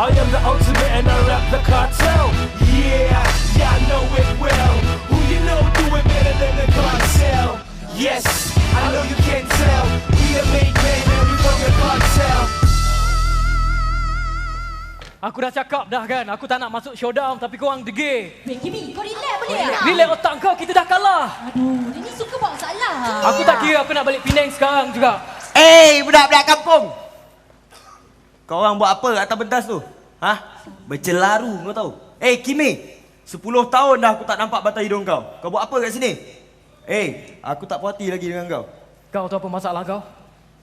I am the ultimate and I rap the cartel. Yeah, yeah, I know it well. Who you know do it better than the cartel? Yes, I know you can't tell. We the main man and we from the cartel. Aku dah cakap dah kan, aku tak nak masuk showdown tapi korang degil. Weh, Kimi, kau relax boleh tak? Relax otak kau, kita dah kalah. Aduh, dia ni suka bawa salah. Aku tak kira aku nak balik Penang sekarang juga. Eh, budak-budak kampung. Kau orang buat apa kat atas pentas tu? Ha? Bercelaru kau tahu. Eh, Kimi. 10 tahun dah aku tak nampak batang hidung kau. Kau buat apa kat sini? Eh, aku tak puas hati lagi dengan kau. Kau tahu apa masalah kau?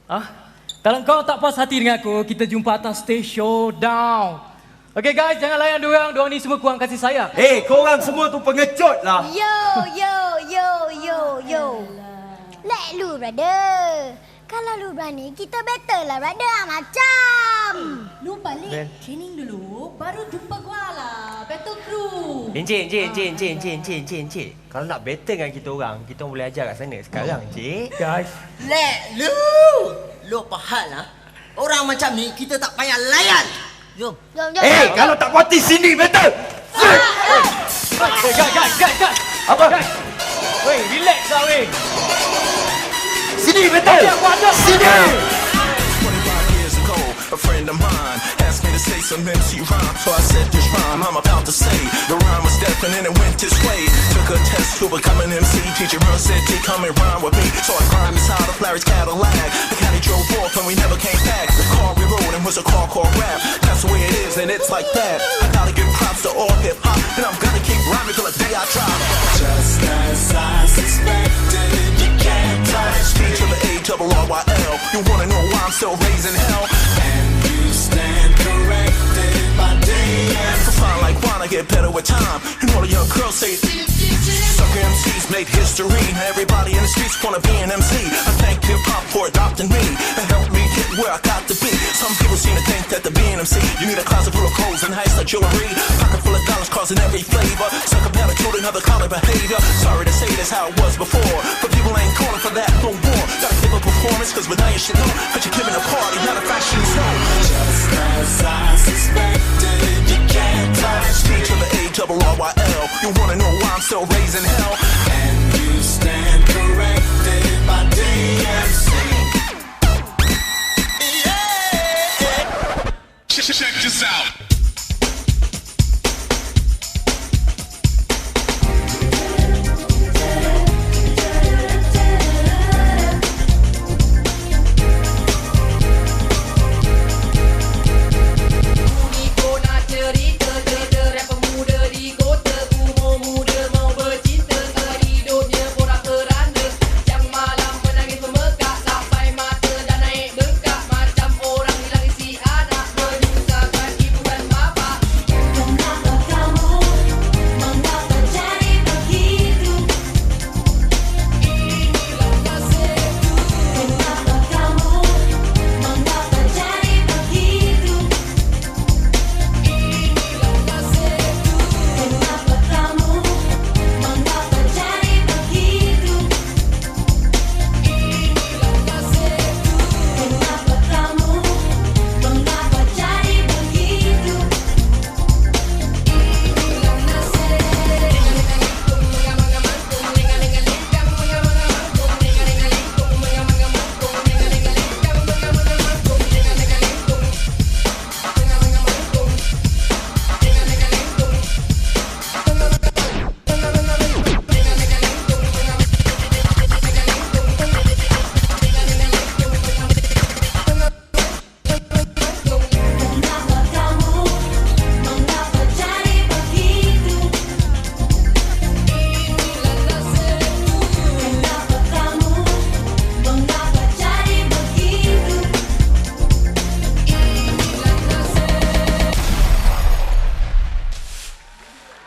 Ah? Kalau kau tak puas hati dengan aku, kita jumpa atas stage showdown. Okay guys, jangan layan diorang. Diorang ni semua kurang kasih sayang. Eh, kau orang semua tu pengecut lah. Yo, yo, yo, yo, yo. Let lu, brother. Kalau lu berani, kita battle lah, brother. Ah, Macam. Lu balik training dulu, baru jumpa gua lah. Battle crew. Encik, encik, encik, encik, encik, encik, encik, encik. Kalau nak battle dengan kita orang, kita orang boleh ajar kat sana sekarang, encik. Guys, Let lu. Lu apa hal lah? Orang macam ni kita tak payah layan. Jom. Jom, jom. Eh, kalau tak puas hati sini battle. hey, guys, guys, guys, guys. Apa? Guys. Weh, relax lah weh. Sini battle. Aku ada. Sini. 25 years ago, a friend of mine asked me to say some MC rhyme, so I said this rhyme I'm about to say. The rhyme was deafening and it went this way. Took a test to become an MC. Teacher Earl said, T, come and rhyme with me. So I climbed inside of Larry's Cadillac. The caddy drove off and we never came back. The car we rode in was a car called rap. That's the way it is and it's like that. I gotta give props to all hip hop, and I'm gonna keep rhyming till the day I drop. Just as I suspected, you can't touch me to the A double R Y L. You wanna know why I'm still raising hell? I get better with time. And all the young girls say, Sucker MCs made history. Everybody in the streets wanna be an MC. I thank hip hop for adopting me and helped me get where I got to be. Some people seem to think that to be an MC, you need a closet full of clothes and high style jewelry, pocket full of dollars causing every flavor. Sucker attitude and other color behavior. Sorry to say this how it was before, but people ain't calling for that no more. Gotta give a performance, cause with now you should know that you're giving a party, not a fashion show. Just as I suspected, You wanna know why I'm still raising hell?